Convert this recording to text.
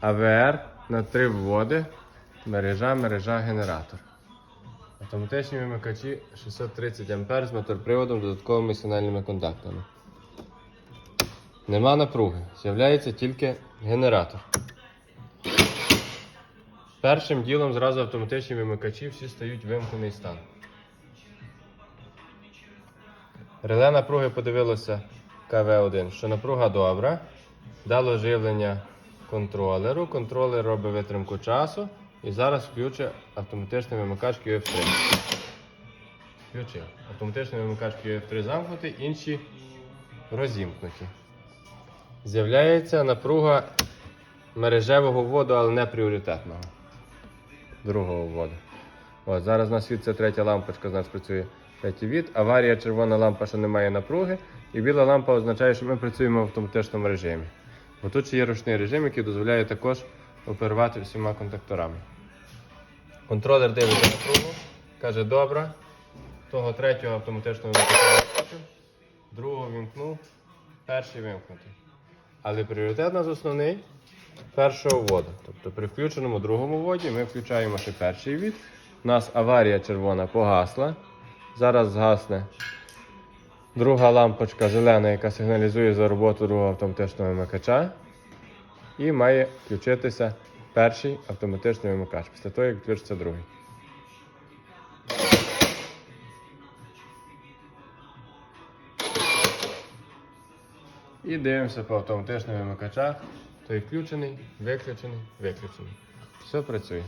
АВР на три вводи, мережа, мережа, генератор. Автоматичні вимикачі 630 А з мотоприводом додатковими сигнальними контактами. Нема напруги, з'являється тільки генератор. Першим ділом зразу автоматичні вимикачі всі стають вимкнений стан. Реле напруги подивилося КВ1, що напруга добра. Дало живлення контролеру. Контролер робить витримку часу. І зараз включить автоматичний вимикач QF3. Включив. Автоматичний вимикач QF3 замкнутий, інші розімкнуті. З'являється напруга мережевого вводу, але не пріоритетного. Другого вводу. От, зараз у нас світиться третя лампочка, нас працює третій від. Аварія червона лампа, що немає напруги. І біла лампа означає, що ми працюємо в автоматичному режимі. Бо тут ще є ручний режим, який дозволяє також оперувати всіма контакторами. Контролер дивиться напругу, каже добре. Того третього автоматичного вимкнув, другого вімкнув, перший вимкнутий. Але пріоритет у нас основний першого вводу. Тобто при включеному другому вводі ми включаємо ще перший від. У нас аварія червона погасла. Зараз згасне друга лампочка зелена, яка сигналізує за роботу другого автоматичного вимикача. І має включитися перший автоматичний вимикач після того, як включиться другий. І дивимося по автоматичним вимикачах. Той включений, виключений, виключений. Все працює.